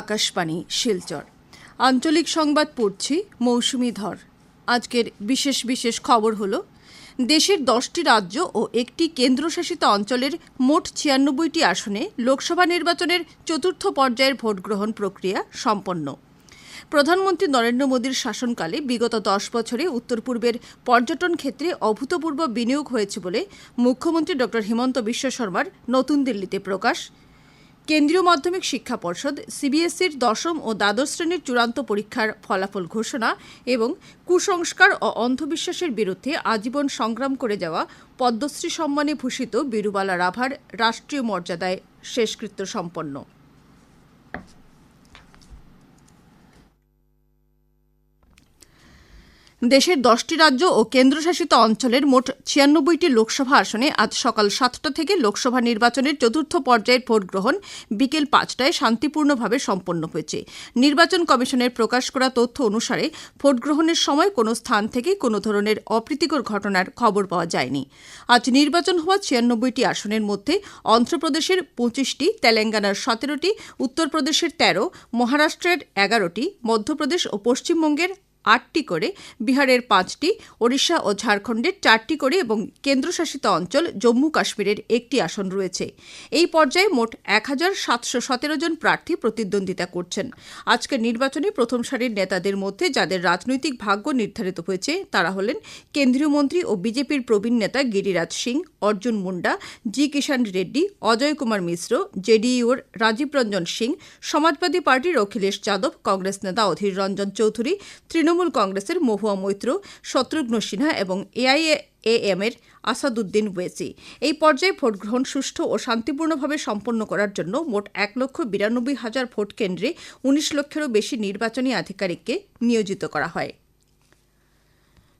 আকাশবাণী, শিলচর। আঞ্চলিক সংবাদ পড়ছি মৌসুমি ধর। আজকের বিশেষ বিশেষ খবর হলো, দেশের দশটি রাজ্য ও একটি কেন্দ্রশাসিত অঞ্চলের মোট ছিয়ানব্বইটি আসনে লোকসভা নির্বাচনের চতুর্থ পর্যায়ের ভোটগ্রহণ প্রক্রিয়া সম্পন্ন। প্রধানমন্ত্রী নরেন্দ্র মোদীর শাসনকালে বিগত দশ বছরে উত্তর পূর্বের পর্যটন ক্ষেত্রে অভূতপূর্ব বিনিয়োগ হয়েছে বলে মুখ্যমন্ত্রী ড হিমন্ত বিশ্ব শর্মার নতুন দিল্লিতে প্রকাশ। কেন্দ্রীয় মাধ্যমিক শিক্ষা পর্ষদ, সিবিএসইর দশম ও দ্বাদশ শ্রেণির চূড়ান্ত পরীক্ষার ফলাফল ঘোষণা এবং কুসংস্কার ও অন্ধবিশ্বাসের বিরুদ্ধে আজীবন সংগ্রাম করে যাওয়া পদ্মশ্রী সম্মানে ভূষিত বীরুবালা রাভার রাষ্ট্রীয় মর্যাদায় শেষকৃত্য সম্পন্ন। দেশের দশটি রাজ্য ও কেন্দ্রশাসিত অঞ্চলের মোট ছিয়ানব্বইটি লোকসভা আসনে আজ সকাল সাতটা থেকে লোকসভা নির্বাচনের চতুর্থ পর্যায়ের ভোট গ্রহণ বিকেল পাঁচটায় শান্তিপূর্ণভাবে সম্পন্ন হয়েছে। নির্বাচন কমিশনের প্রকাশ করা তথ্য অনুসারে ভোট গ্রহণের সময় কোনো স্থান থেকে কোনো ধরনের অপ্রীতিকর ঘটনার খবর পাওয়া যায়নি। আজ নির্বাচন হওয়া ছিয়ানব্বইটি আসনের মধ্যে অন্ধ্রপ্রদেশের পঁচিশটি, তেলেঙ্গানার সতেরোটি, উত্তরপ্রদেশের তেরো, মহারাষ্ট্রের এগারোটি, মধ্যপ্রদেশ ও পশ্চিমবঙ্গের আটটি করে, বিহারের পাঁচটি, ওড়িশা ও ঝাড়খণ্ডের চারটি করে এবং কেন্দ্রশাসিত অঞ্চল জম্মু কাশ্মীরের একটি আসন রয়েছে। এই পর্যায়ে মোট এক হাজার সাতশো সতেরো জন প্রার্থী প্রতিদ্বন্দ্বিতা করছেন। আজকের নির্বাচনে প্রথম সারির নেতাদের মধ্যে যাদের রাজনৈতিক ভাগ্য নির্ধারিত হয়েছে, তারা হলেন কেন্দ্রীয় মন্ত্রী ও বিজেপির প্রবীণ নেতা গিরিরাজ সিং, অর্জুন মুন্ডা, জি কিষাণ রেড্ডি, অজয় কুমার মিশ্র, জেডিইউর রাজীব রঞ্জন সিং, সমাজবাদী পার্টির অখিলেশ যাদব, কংগ্রেস নেতা অধীর রঞ্জন চৌধুরী, তৃণমূল কংগ্রেসের মহুয়া মৈত্র, শত্রুঘ্ন সিনহা এবং এআইএএম এর আসাদুদ্দিন ওয়েসি। এই পর্যায়ে ভোট গ্রহণ সুষ্ঠু ও শান্তিপূর্ণভাবে সম্পন্ন করার জন্য মোট এক লক্ষ বিরানব্বই হাজার ভোট কেন্দ্রে উনিশ লক্ষেরও বেশি নির্বাচনী আধিকারিককে নিয়োজিত করা হয়।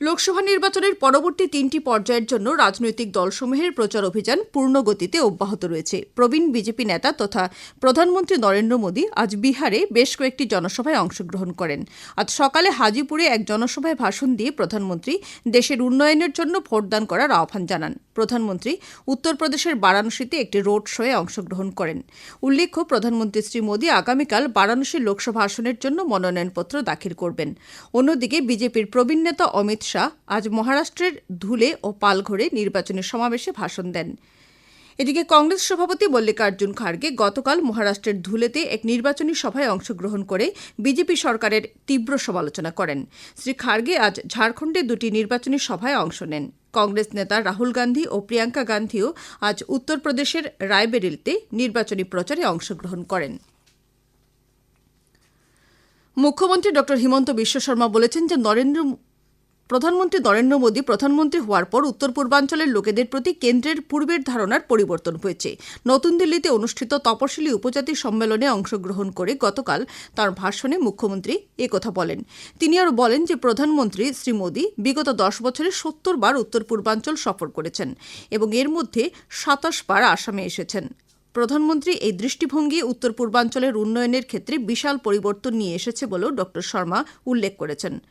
লোকসভা নির্বাচনের পরবর্তী তিনটি পর্যায়ের জন্য রাজনৈতিক দলসমূহের প্রচার অভিযান পূর্ণ গতিতে অব্যাহত রয়েছে। প্রবীণ বিজেপি নেতা তথা প্রধানমন্ত্রী নরেন্দ্র মোদী আজ বিহারে বেশ কয়েকটি জনসভায় অংশগ্রহণ করেন। আজ সকালে হাজিপুরে এক জনসভায় ভাষণ দিয়ে প্রধানমন্ত্রী দেশের উন্নয়নের জন্য ভোটদান করার আহ্বান জানান। প্রধানমন্ত্রী উত্তরপ্রদেশের বারাণসীতে একটি রোড শোয়ে অংশগ্রহণ করেন। উল্লেখ্য, প্রধানমন্ত্রী শ্রী মোদী আগামীকাল বারাণসী লোকসভা আসনের জন্য মনোনয়নপত্র দাখিল করবেন। অন্যদিকে বিজেপির প্রবীণ নেতা অমিত শাহ আজ মহারাষ্ট্রের ধুলে ও পালঘরে নির্বাচনী সমাবেশে ভাষণ দেন। এদিকে কংগ্রেস সভাপতি মল্লিকার্জুন খার্গে গতকাল মহারাষ্ট্রের ধুলেতে এক নির্বাচনী সভায় অংশগ্রহণ করে বিজেপি সরকারের তীব্র সমালোচনা করেন। শ্রী খার্গে আজ ঝাড়খণ্ডে দুটি নির্বাচনী সভায় অংশ নেন। কংগ্রেস নেতা রাহুল গান্ধী ও প্রিয়াঙ্কা গান্ধীও আজ উত্তরপ্রদেশের রায়বেরিলতে নির্বাচনী প্রচারে অংশগ্রহণ করেন। মুখ্যমন্ত্রী ড হিমন্ত বিশ্ব শর্মা বলেছেন যে নরেন্দ্র প্রধানমন্ত্রী নরেন্দ্র মোদী প্রধানমন্ত্রী হওয়ার পর উত্তর পূর্বাঞ্চলের লোকেদের প্রতি কেন্দ্রের পূর্বের ধারণার পরিবর্তন হয়েছে। নতুন দিল্লিতে অনুষ্ঠিত তপশিলি উপজাতি সম্মেলনে অংশগ্রহণ করে গতকাল তার ভাষণে মুখ্যমন্ত্রী একথা বলেন। তিনি আরও বলেন যে প্রধানমন্ত্রী শ্রী মোদী বিগত দশ বছরে সত্তর বার উত্তর পূর্বাঞ্চল সফর করেছেন এবং এর মধ্যে সাতাশ বার আসামে এসেছেন। প্রধানমন্ত্রী এই দৃষ্টিভঙ্গি উত্তর পূর্বাঞ্চলের উন্নয়নের ক্ষেত্রে বিশাল পরিবর্তন নিয়ে এসেছে বলেও ড. শর্মা উল্লেখ করেছেন।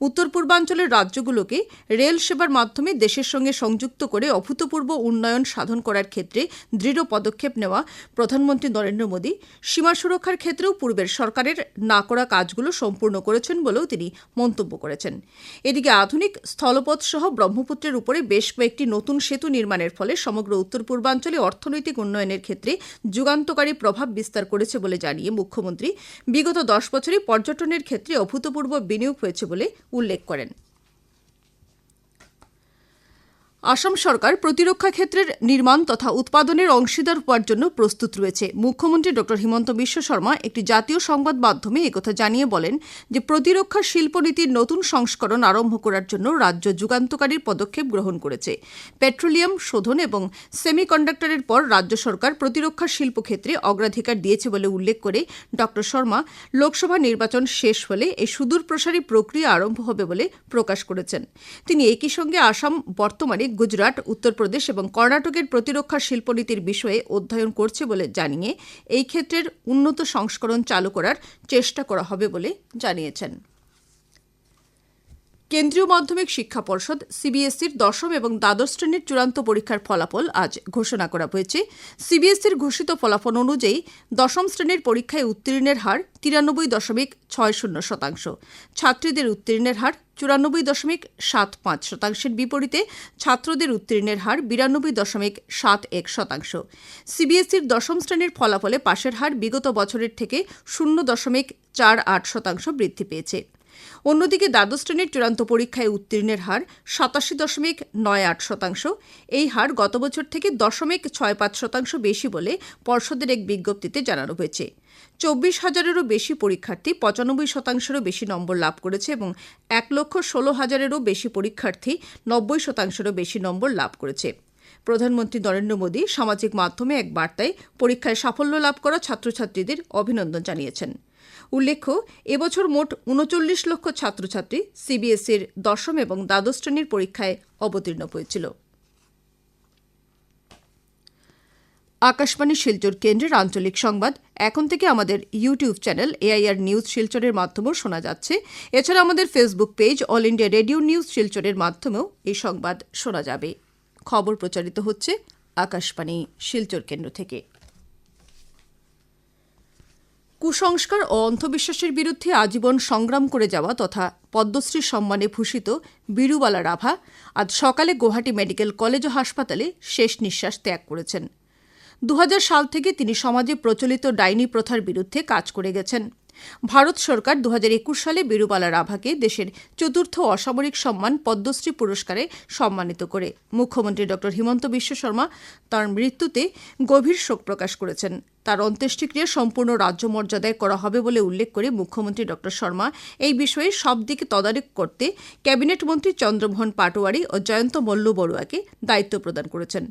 উত্তর পূর্বাঞ্চলের রাজ্যগুলোকে রেল সেবার মাধ্যমে দেশের সঙ্গে সংযুক্ত করে অভূতপূর্ব উন্নয়ন সাধন করার ক্ষেত্রে দৃঢ় পদক্ষেপ নেওয়া প্রধানমন্ত্রী নরেন্দ্র মোদী সীমা সুরক্ষার ক্ষেত্রেও পূর্বের সরকারের না করা কাজগুলো সম্পূর্ণ করেছেন বলেও তিনি মন্তব্য করেছেন। এদিকে আধুনিক স্থলপথ সহ ব্রহ্মপুত্রের উপরে বেশ কয়েকটি নতুন সেতু নির্মাণের ফলে সমগ্র উত্তর পূর্বাঞ্চলে অর্থনৈতিক উন্নয়নের ক্ষেত্রে যুগান্তকারী প্রভাব বিস্তার করেছে বলে জানিয়ে মুখ্যমন্ত্রী বিগত দশ বছরে পর্যটনের ক্ষেত্রে অভূতপূর্ব বিনিয়োগ হয়েছে বলে উল্লেখ করেন। আসাম সরকার প্রতিরক্ষা ক্ষেত্রের নির্মাণ তথা উৎপাদনের অংশীদার হওয়ার জন্য প্রস্তুত রয়েছে। মুখ্যমন্ত্রী ড হিমন্ত বিশ্ব শর্মা একটি জাতীয় সংবাদ মাধ্যমে একথা জানিয়ে বলেন যে, প্রতিরক্ষা শিল্পনীতির নতুন সংস্করণ আরম্ভ করার জন্য রাজ্য যুগান্তকারী পদক্ষেপ গ্রহণ করেছে। পেট্রোলিয়াম শোধন এবং সেমিকন্ডাক্টরের পর রাজ্য সরকার প্রতিরক্ষা শিল্প ক্ষেত্রে অগ্রাধিকার দিয়েছে বলে উল্লেখ করে ড শর্মা লোকসভা নির্বাচন শেষ হলে এই সুদূর প্রসারী প্রক্রিয়া আরম্ভ হবে বলে প্রকাশ করেছেন। তিনি একই সঙ্গে আসাম বর্তমানে গুজরাট, উত্তরপ্রদেশ এবং কর্ণাটকের প্রতিরক্ষা শিল্পনীতির বিষয়ে অধ্যয়ন করছে বলে জানিয়ে এই ক্ষেত্রের উন্নত সংস্করণ চালু করার চেষ্টা করা হবে বলে জানিয়েছেন। কেন্দ্রীয় মাধ্যমিক শিক্ষা পর্ষদ, সিবিএসইর দশম এবং দ্বাদশ শ্রেণির চূড়ান্ত পরীক্ষার ফলাফল আজ ঘোষণা করা হয়েছে। সিবিএসইর ঘোষিত ফলাফল অনুযায়ী দশম শ্রেণির পরীক্ষায় উত্তীর্ণের হার তিরানব্বই দশমিক ছয় শূন্য শতাংশ। ছাত্রীদের উত্তীর্ণের হার চুরানব্বই দশমিক সাত পাঁচ শতাংশের বিপরীতে ছাত্রদের উত্তীর্ণের হার বিরানব্বই দশমিক সাত এক শতাংশ। সিবিএসইর দশম শ্রেণির ফলাফলে পাশের হার বিগত বছরের থেকে শূন্য দশমিক চার আট শতাংশ বৃদ্ধি পেয়েছে। অন্যদিকে দ্বাদশ শ্রেণির চূড়ান্ত পরীক্ষায় উত্তীর্ণের হার সাতাশি দশমিক নয় আট শতাংশ। এই হার গত বছর থেকে দশমিক ছয় পাঁচ শতাংশ বেশি বলে পর্ষদের এক বিজ্ঞপ্তিতে জানানো হয়েছে। চব্বিশ হাজারেরও বেশি পরীক্ষার্থী পঁচানব্বই শতাংশেরও বেশি নম্বর লাভ করেছে এবং এক লক্ষ ষোলো হাজারেরও বেশি পরীক্ষার্থী নব্বই শতাংশেরও বেশি নম্বর লাভ করেছে। প্রধানমন্ত্রী নরেন্দ্র মোদী সামাজিক মাধ্যমে এক বার্তায় পরীক্ষায় সাফল্য লাভ করা ছাত্রছাত্রীদের অভিনন্দন জানিয়েছেন। উল্লেখ্য, এবছর মোট উনচল্লিশ লক্ষ ছাত্রছাত্রী সিবিএসইর দশম এবং দ্বাদশ শ্রেণির পরীক্ষায় অবতীর্ণ হয়েছিল। আকাশবাণী শিলচর কেন্দ্রের আঞ্চলিক সংবাদ। এখন থেকে আমাদের ইউটিউব চ্যানেল এআইআর নিউজ শিলচরের মাধ্যমেও শোনা যাচ্ছে। এছাড়া আমাদের Facebook page All India Radio News শিলচরের মাধ্যমেও এই সংবাদ শোনা যাবে। খবর প্রচারিত হচ্ছে আকাশবাণী শিলচর কেন্দ্র থেকে। কুসংস্কার ও অন্ধবিশ্বাসের বিরুদ্ধে আজীবন সংগ্রাম করে যাওয়া তথা পদ্মশ্রী সম্মানে ভূষিত বীরুবালা রাভা আজ সকালে গুয়াহাটি মেডিকেল কলেজ ও হাসপাতালে শেষ নিঃশ্বাস ত্যাগ করেছেন। দু হাজার সাল থেকে তিনি সমাজে প্রচলিত ডাইনি প্রথার বিরুদ্ধে কাজ করে গেছেন। ভারত সরকার দু হাজার একুশ সালে বীরুবালা রাভাকে দেশের চতুর্থ অসামরিক সম্মান পদ্মশ্রী পুরস্কারে সম্মানিত করে। মুখ্যমন্ত্রী ড হিমন্ত বিশ্ব শর্মা তার মৃত্যুতে গভীর শোক প্রকাশ করেছেন। তার অন্ত্যেষ্টিক্রিয়া সম্পূর্ণ রাজ্য মর্যাদায় করা হবে বলে উল্লেখ করে মুখ্যমন্ত্রী ড. শর্মা এই বিষয়ে সব দিকে তদারক করতে ক্যাবিনেট মন্ত্রী চন্দ্রমোহন পাটোয়ারি ও জয়ন্ত মল্ল বড়ুয়াকে দায়িত্ব প্রদান করেছেন।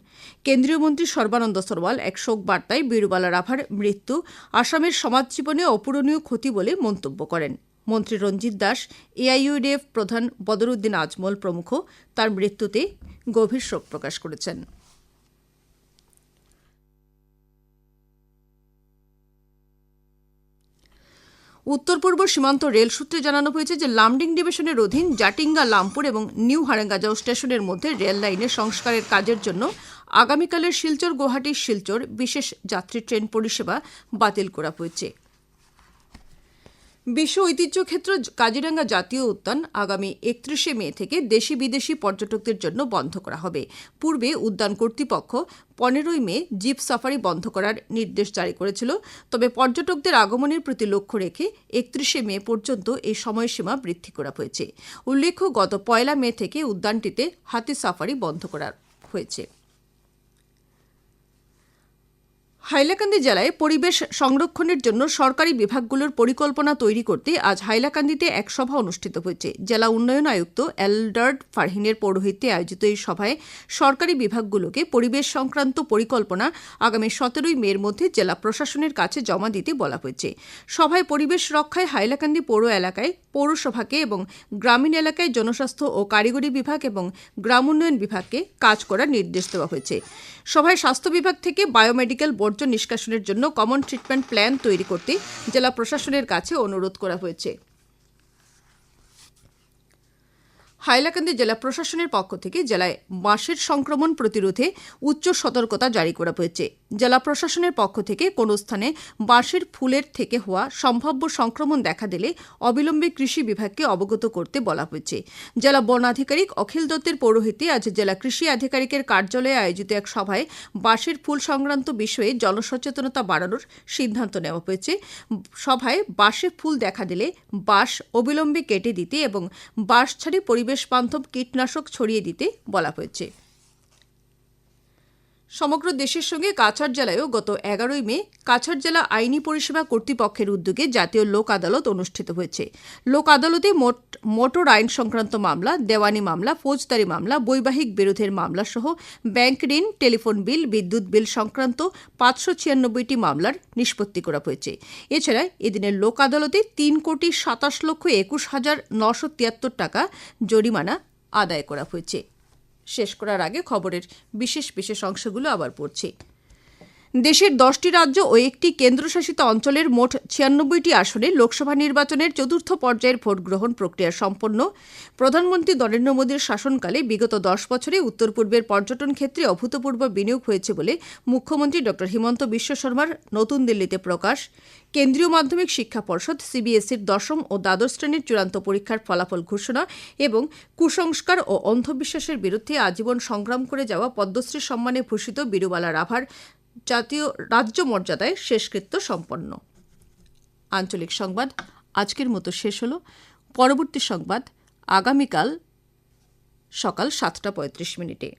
কেন্দ্রীয় মন্ত্রী সর্বানন্দ সরওয়াল এক শোক বার্তায় বীরবালা রাভার মৃত্যু আসামের সমাজ জীবনে অপূরণীয় ক্ষতি বলে মন্তব্য করেন। মন্ত্রী রঞ্জিত দাস, এআইইউডিএফ প্রধান বদরুদ্দিন আজমল প্রমুখ তার মৃত্যুতে গভীর শোক প্রকাশ করেছেন। উত্তর পূর্ব সীমান্ত রেল সূত্রে জানানো হয়েছে যে লামডিং ডিভিশনের অধীন জাটিঙ্গা, লামপুর এবং নিউ হারেঙ্গাজাও স্টেশনের মধ্যে রেল লাইনের সংস্কারের কাজের জন্য আগামীকালের শিলচর, গুয়াহাটি শিলচর বিশেষ যাত্রী ট্রেন পরিষেবা বাতিল করা হয়েছে। বিশ্ব ঐতিহ্য ক্ষেত্র কাজিরাঙ্গা জাতীয় উদ্যান আগামী একত্রিশে মে থেকে দেশি বিদেশি পর্যটকদের জন্য বন্ধ করা হবে। পূর্বে উদ্যান কর্তৃপক্ষ পনেরোই মে জিপ সাফারি বন্ধ করার নির্দেশ জারি করেছিল। তবে পর্যটকদের আগমনের প্রতি লক্ষ্য রেখে একত্রিশে মে পর্যন্ত এই সময়সীমা বৃদ্ধি করা হয়েছে। উল্লেখ্য, গত পয়লা মে থেকে উদ্যানটিতে হাতি সাফারি বন্ধ করা হয়েছে। হাইলাকান্দি জেলায় পরিবেশ সংরক্ষণের জন্য সরকারি বিভাগগুলোর পরিকল্পনা তৈরি করতে আজ হাইলাকান্দিতে এক সভা অনুষ্ঠিত হয়েছে। জেলা উন্নয়ন আয়ুক্ত এলডার্ড ফারহিনের পৌরোহিত্যে আয়োজিত এই সভায় সরকারি বিভাগগুলোকে পরিবেশ সংক্রান্ত পরিকল্পনা আগামী সতেরোই মের মধ্যে জেলা প্রশাসনের কাছে জমা দিতে বলা হয়েছে। সভায় পরিবেশ রক্ষায় হাইলাকান্দি পৌর এলাকায়, পৌরসভাকে এবং গ্রামীণ এলাকায় জনস্বাস্থ্য ও কারিগরি বিভাগ এবং গ্রাম উন্নয়ন বিভাগকে কাজ করার নির্দেশ দেওয়া হয়েছে। সভায় স্বাস্থ্য বিভাগ থেকে বায়োমেডিক্যাল বর্জ্য নিষ্কাশনের জন্য কমন ট্রিটমেন্ট প্ল্যান তৈরি করতে জেলা প্রশাসনের কাছে অনুরোধ করা হয়েছে। হাইলাকান্দি জেলা প্রশাসনের পক্ষ থেকে জেলায় বাঁশের সংক্রমণ প্রতিরোধে উচ্চ সতর্কতা জারি করা হয়েছে। জেলা প্রশাসনের পক্ষ থেকে কোনো স্থানে বাঁশের ফুলের থেকে হওয়া সম্ভাব্য সংক্রমণ দেখা দিলে অবিলম্বে কৃষি বিভাগকে অবগত করতে বলা হয়েছে। জেলা বন আধিকারিক অখিল দত্তের পৌরোহিত্যে আজ জেলা কৃষি আধিকারিকের কার্যালয়ে আয়োজিত এক সভায় বাঁশের ফুল সংক্রান্ত বিষয়ে জনসচেতনতা বাড়ানোর সিদ্ধান্ত নেওয়া হয়েছে। সভায় বাঁশে ফুল দেখা দিলে বাঁশ অবিলম্বে কেটে দিতে এবং বাঁশ ছাড়ি পরিবেশ বান্ধব কীটনাশক ছড়িয়ে দিতে বলা হয়েছে। সমগ্র দেশের সঙ্গে কাছাড় জেলায়ও গত এগারোই মে কাছাড় জেলা আইনি পরিষেবা কর্তৃপক্ষের উদ্যোগে জাতীয় লোক আদালত অনুষ্ঠিত হয়েছে। লোক আদালতে মোট, মোটর আইন সংক্রান্ত মামলা, দেওয়ানি মামলা, ফৌজদারি মামলা, বৈবাহিক বিরোধের মামলা সহ ব্যাংক ঋণ, টেলিফোন বিল, বিদ্যুৎ বিল সংক্রান্ত পাঁচশো ছিয়ানব্বইটি মামলার নিষ্পত্তি করা হয়েছে। এছাড়া এদিনের লোক আদালতে তিন কোটি সাতাশ লক্ষ একুশ হাজার নশো তিয়াত্তর টাকা জরিমানা আদায় করা হয়েছে। শেষ করার আগে খবরের বিশেষ বিশেষ অংশগুলো আবার পড়ছি। দেশের দশটি রাজ্য ও একটি কেন্দ্রশাসিত অঞ্চলের মোট ছিয়ানব্বইটি আসনে লোকসভা নির্বাচনের চতুর্থ পর্যায়ের ভোট গ্রহণ প্রক্রিয়া সম্পন্ন। প্রধানমন্ত্রী নরেন্দ্র মোদীর শাসনকালে বিগত দশ বছরে উত্তর পূর্বের পর্যটন ক্ষেত্রে অভূতপূর্ব বিনিয়োগ হয়েছে বলে মুখ্যমন্ত্রী ড. হিমন্ত বিশ্ব শর্মার নতুন দিল্লিতে প্রকাশ। কেন্দ্রীয় মাধ্যমিক শিক্ষা পর্ষদ সিবিএসইর দশম ও দ্বাদশ শ্রেণির চূড়ান্ত পরীক্ষার ফলাফল ঘোষণা এবং কুসংস্কার ও অন্ধবিশ্বাসের বিরুদ্ধে আজীবন সংগ্রাম করে যাওয়া পদ্মশ্রী সম্মানে ভূষিত বীরুবালা রাভার জাতীয় রাজ্য মর্যাদায় শেষকৃত্য সম্পন্ন। আঞ্চলিক সংবাদ আজকের মতো শেষ হলো। পরবর্তী সংবাদ আগামীকাল সকাল সাতটা পঁয়ত্রিশ মিনিটে।